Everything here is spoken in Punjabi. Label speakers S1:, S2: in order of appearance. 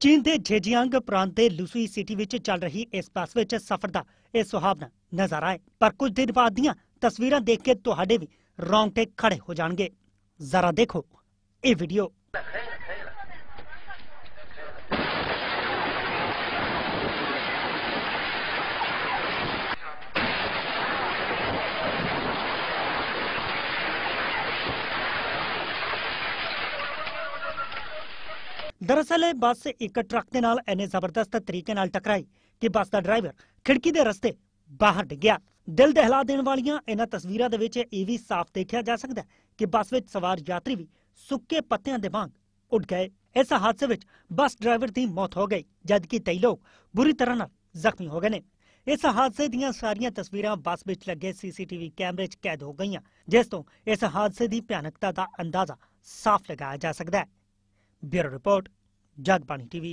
S1: ਚੀਨ ਦੇ ਜੇਜੀਆਂਗ ਪ੍ਰਾਂਤ ਦੇ ਲੂਸੂਈ ਸਿਟੀ ਵਿੱਚ ਚੱਲ ਰਹੀ ਇਸ ਬੱਸ ਵਿੱਚ ਸਫ਼ਰ ਦਾ ਇਹ ਸੁਹਾਵਣਾ ਨਜ਼ਾਰਾ ਹੈ ਪਰ ਕੁਝ ਦਿਨ ਬਾਅਦ ਦੀਆਂ ਤਸਵੀਰਾਂ ਦੇਖ ਕੇ ਤੁਹਾਡੇ ਵੀ ਰੌਂਗਟੇ ਖੜੇ ਹੋ ਜਾਣਗੇ। ਜ਼ਰਾ ਦੇਖੋ ਇਹ ਵੀਡੀਓ ਦਰਅਸਲ ਇਹ ਬੱਸ ਇੱਕ ਟਰੱਕ ਦੇ ਨਾਲ ਇੰਨੇ ਜ਼ਬਰਦਸਤ ਤਰੀਕੇ ਨਾਲ ਟਕਰਾਈ ਕਿ ਬੱਸ ਦਾ ਡਰਾਈਵਰ ਖਿੜਕੀ ਦੇ ਰਸਤੇ ਬਾਹਰ ਡਿੱਗਿਆ। ਦਿਲ ਦਹਿਲਾ ਦੇਣ ਵਾਲੀਆਂ ਇਹਨਾਂ ਤਸਵੀਰਾਂ ਦੇ ਵਿੱਚ ਇਹ ਵੀ ਸਾਫ਼ ਦੇਖਿਆ ਜਾ ਸਕਦਾ ਹੈ ਕਿ ਬੱਸ ਵਿੱਚ ਸਵਾਰ ਯਾਤਰੀ ਵੀ ਸੁੱਕੇ ਪੱਤਿਆਂ ਦੇ ਵਾਂਗ ਉੱਡ ਗਏ। ਇਸ ਹਾਦਸੇ ਵਿੱਚ ਬੱਸ ਡਰਾਈਵਰ ਦੀ ਮੌਤ ਹੋ ਗਈ, ਜਦਕਿ ਕਈ ਲੋਕ ਬੁਰੀ ਤਰ੍ਹਾਂ ਨਾਲ ਜ਼ਖਮੀ ਹੋ ਗਏ ਨੇ। ਇਸ ਹਾਦਸੇ ਦੀਆਂ ਸਾਰੀਆਂ ਤਸਵੀਰਾਂ ਬੱਸ ਵਿੱਚ ਲੱਗੇ ਸੀਸੀਟੀਵੀ ਕੈਮਰੇ 'ਚ ਕੈਦ ਹੋ ਗਈਆਂ, ਜਿਸ ਤੋਂ ਇਸ ਹਾਦਸੇ ਦੀ ਭਿਆਨਕਤਾ ਦਾ ਅੰਦਾਜ਼ਾ ਸਾਫ਼ ਲਗਾਇਆ ਜਾ ਸਕਦਾ ਹੈ। Bureau report जागबाणी TV